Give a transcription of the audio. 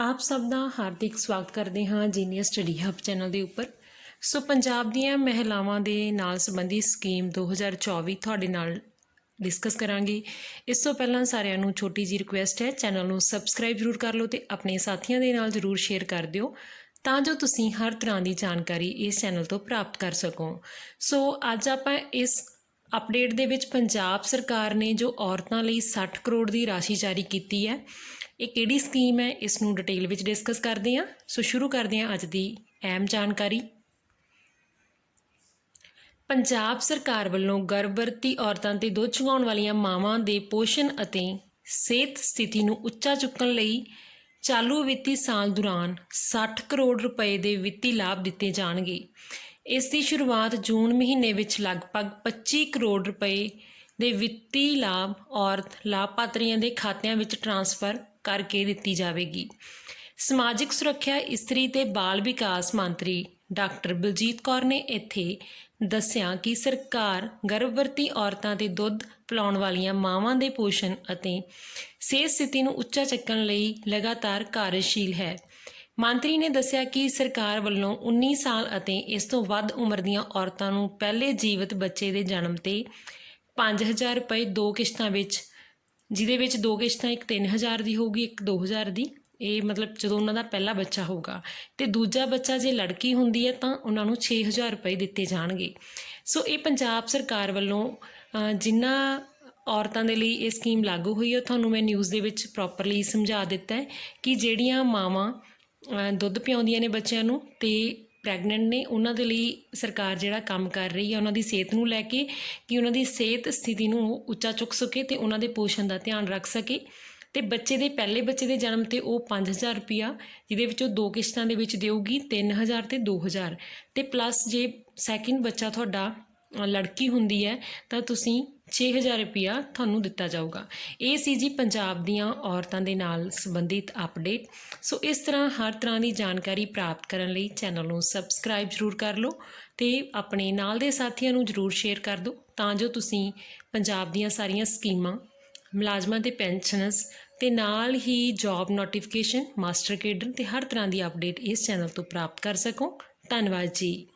ਆਪ ਸਭ ਦਾ ਹਾਰਦਿਕ ਸਵਾਗਤ ਕਰਦੇ ਹਾਂ ਜੀਨੀਅਸ ਸਟੱਡੀ ਹੱਬ ਚੈਨਲ ਦੇ ਉੱਪਰ। ਸੋ ਪੰਜਾਬ ਦੀਆਂ ਮਹਿਲਾਵਾਂ ਦੇ ਨਾਲ ਸੰਬੰਧੀ ਸਕੀਮ 2024 ਤੁਹਾਡੇ ਨਾਲ ਡਿਸਕਸ ਕਰਾਂਗੇ। ਇਸ ਤੋਂ ਪਹਿਲਾਂ ਸਾਰਿਆਂ ਨੂੰ ਛੋਟੀ ਜੀ ਰਿਕੁਐਸਟ ਹੈ, ਚੈਨਲ ਨੂੰ ਸਬਸਕ੍ਰਾਈਬ ਜ਼ਰੂਰ ਕਰ ਲਓ ਤੇ ਆਪਣੇ ਸਾਥੀਆਂ ਦੇ ਨਾਲ ਜ਼ਰੂਰ ਸ਼ੇਅਰ ਕਰ ਦਿਓ ਤਾਂ ਜੋ ਤੁਸੀਂ ਹਰ ਤਰ੍ਹਾਂ ਦੀ ਜਾਣਕਾਰੀ ਇਸ ਚੈਨਲ ਤੋਂ ਪ੍ਰਾਪਤ ਕਰ ਸਕੋ। ਸੋ ਅੱਜ ਆਪਾਂ ਇਸ ਅਪਡੇਟ ਦੇ ਵਿੱਚ ਪੰਜਾਬ ਸਰਕਾਰ ਨੇ ਜੋ ਔਰਤਾਂ ਲਈ 60 ਕਰੋੜ ਦੀ ਰਾਸ਼ੀ ਜਾਰੀ ਕੀਤੀ ਹੈ ਇਹ ਕਿਹੜੀ ਸਕੀਮ ਹੈ ਇਸ ਨੂੰ ਡਿਟੇਲ ਵਿੱਚ ਡਿਸਕਸ ਕਰਦੇ ਹਾਂ। ਸੋ ਸ਼ੁਰੂ ਕਰਦੇ ਹਾਂ ਅੱਜ ਦੀ ਅਹਿਮ ਜਾਣਕਾਰੀ। ਪੰਜਾਬ ਸਰਕਾਰ ਵੱਲੋਂ ਗਰਭਵਤੀ ਔਰਤਾਂ ਤੇ ਦੁੱਧ ਚੁੰਘਾਉਣ ਵਾਲੀਆਂ ਮਾਵਾਂ ਦੇ ਪੋਸ਼ਣ ਅਤੇ ਸਿਹਤ ਸਥਿਤੀ ਨੂੰ ਉੱਚਾ ਚੁੱਕਣ ਲਈ ਚਾਲੂ ਵਿੱਤੀ ਸਾਲ ਦੌਰਾਨ 60 ਕਰੋੜ ਰੁਪਏ ਦੇ ਵਿੱਤੀ ਲਾਭ ਦਿੱਤੇ ਜਾਣਗੇ। ਇਸ ਦੀ ਸ਼ੁਰੂਆਤ ਜੂਨ ਮਹੀਨੇ ਵਿੱਚ ਲਗਭਗ 25 ਕਰੋੜ ਰੁਪਏ ਦੇ ਵਿੱਤੀ ਲਾਭ ਔਰਤ ਲਾਭਪਾਤਰੀਆਂ ਦੇ ਖਾਤਿਆਂ ਵਿੱਚ ਟ੍ਰਾਂਸਫਰ ਕਰਕੇ ਦਿੱਤੀ ਜਾਵੇਗੀ। ਸਮਾਜਿਕ ਸੁਰੱਖਿਆ, ਇਸਤਰੀ ਤੇ ਬਾਲ ਵਿਕਾਸ ਮੰਤਰੀ ਡਾਕਟਰ ਬਲਜੀਤ ਕੌਰ ਨੇ ਇੱਥੇ ਦੱਸਿਆ ਕਿ ਸਰਕਾਰ ਗਰਭਵਤੀ ਔਰਤਾਂ ਤੇ ਦੁੱਧ ਪਿਲਾਉਣ ਵਾਲੀਆਂ ਮਾਵਾਂ ਦੇ ਪੋਸ਼ਣ ਅਤੇ ਸਿਹਤ ਸਥਿਤੀ ਨੂੰ ਉੱਚਾ ਚੱਕਣ ਲਈ ਲਗਾਤਾਰ ਕਾਰਜਸ਼ੀਲ ਹੈ। ਮੰਤਰੀ ਨੇ ਦੱਸਿਆ ਕਿ ਸਰਕਾਰ ਵੱਲੋਂ 19 ਸਾਲ ਅਤੇ ਇਸ ਤੋਂ ਵੱਧ ਉਮਰ ਦੀਆਂ ਔਰਤਾਂ ਨੂੰ ਪਹਿਲੇ ਜੀਵਤ ਬੱਚੇ ਦੇ ਜਨਮ ਤੇ 5000 ਰੁਪਏ ਦੋ ਕਿਸ਼ਤਾਂ ਵਿੱਚ ਜਿਹਦੇ ਵਿੱਚ ਦੋ ਕਿਸ਼ਤਾਂ ਇੱਕ 3000 ਦੀ ਹੋਊਗੀ ਇੱਕ 2000 ਦੀ। ਇਹ ਮਤਲਬ ਜਦੋਂ ਉਹਨਾਂ ਦਾ ਪਹਿਲਾ ਬੱਚਾ ਹੋਊਗਾ। ਤੇ ਦੂਜਾ ਬੱਚਾ ਜੇ ਲੜਕੀ ਹੁੰਦੀ ਹੈ ਤਾਂ ਉਹਨਾਂ ਨੂੰ 6000 ਰੁਪਏ ਦਿੱਤੇ ਜਾਣਗੇ। ਸੋ ਇਹ ਪੰਜਾਬ ਸਰਕਾਰ ਵੱਲੋਂ ਅ, ਜਿਨ੍ਹਾਂ ਔਰਤਾਂ ਦੇ ਲਈ ਇਹ ਸਕੀਮ ਲਾਗੂ ਹੋਈ ਹੈ ਤੁਹਾਨੂੰ ਮੈਂ ਨਿਊਜ਼ ਦੇ ਵਿੱਚ ਪ੍ਰੋਪਰਲੀ ਸਮਝਾ ਦਿੱਤਾ ਹੈ ਕਿ ਜਿਹੜੀਆਂ ਮਾਵਾਂ ਦੁੱਧ ਪਿਆਉਂਦੀਆਂ ਨੇ ਬੱਚਿਆਂ ਨੂੰ ਤੇ ਪ੍ਰੈਗਨੈਂਟ ਨੇ, ਉਹਨਾਂ ਦੇ ਲਈ ਸਰਕਾਰ ਜਿਹੜਾ ਕੰਮ ਕਰ ਰਹੀ ਹੈ, ਉਹਨਾਂ ਦੀ ਸਿਹਤ ਨੂੰ ਲੈ ਕੇ, ਕਿ ਉਹਨਾਂ ਦੀ ਸਿਹਤ ਸਥਿਤੀ ਨੂੰ ਉੱਚਾ ਚੁੱਕ ਸਕੇ ਤੇ ਉਹਨਾਂ ਦੇ ਪੋਸ਼ਣ ਦਾ ਧਿਆਨ ਰੱਖ ਸਕੇ। ਤੇ ਬੱਚੇ ਦੇ, ਪਹਿਲੇ ਬੱਚੇ ਦੇ ਜਨਮ ਤੇ ਉਹ 5000 ਰੁਪਿਆ ਜਿਹਦੇ ਵਿੱਚ ਉਹ ਦੋ ਕਿਸ਼ਤਾਂ ਦੇ ਵਿੱਚ ਦੇਊਗੀ 3000 ਤੇ 2000 ਤੇ ਪਲੱਸ ਜੇ ਸੈਕਿੰਡ ਬੱਚਾ ਤੁਹਾਡਾ ਲੜਕੀ ਹੁੰਦੀ ਹੈ, ਤਾਂ ਤੁਸੀਂ 6000 ਰੁਪਿਆ ਤੁਹਾਨੂੰ ਦਿੱਤਾ ਜਾਊਗਾ। ਇਹ ਸੀ ਜੀ ਪੰਜਾਬ ਦੀਆਂ ਔਰਤਾਂ ਦੇ ਨਾਲ ਸੰਬੰਧਿਤ ਅਪਡੇਟ ਸੋ ਇਸ ਤਰ੍ਹਾਂ ਹਰ ਤਰ੍ਹਾਂ ਦੀ ਜਾਣਕਾਰੀ ਪ੍ਰਾਪਤ ਕਰਨ ਲਈ ਚੈਨਲ ਨੂੰ ਸਬਸਕ੍ਰਾਈਬ ਜ਼ਰੂਰ ਕਰ ਲਓ ਤੇ ਆਪਣੇ ਨਾਲ ਦੇ ਸਾਥੀਆਂ ਨੂੰ ਜ਼ਰੂਰ ਸ਼ੇਅਰ ਕਰ ਦਿਓ ਤਾਂ ਜੋ ਤੁਸੀਂ ਪੰਜਾਬ ਦੀਆਂ ਸਾਰੀਆਂ ਸਕੀਮਾਂ, ਮੁਲਾਜ਼ਮਾਂ ਤੇ ਪੈਨਸ਼ਨਰਸ ਤੇ ਨਾਲ ਹੀ ਜੌਬ ਨੋਟੀਫਿਕੇਸ਼ਨ ਮਾਸਟਰ ਕੇਡਰ ਤੇ ਹਰ ਤਰ੍ਹਾਂ ਦੀ ਅਪਡੇਟ ਇਸ ਚੈਨਲ ਤੋਂ ਪ੍ਰਾਪਤ ਕਰ ਸਕੋ। ਧੰਨਵਾਦ ਜੀ।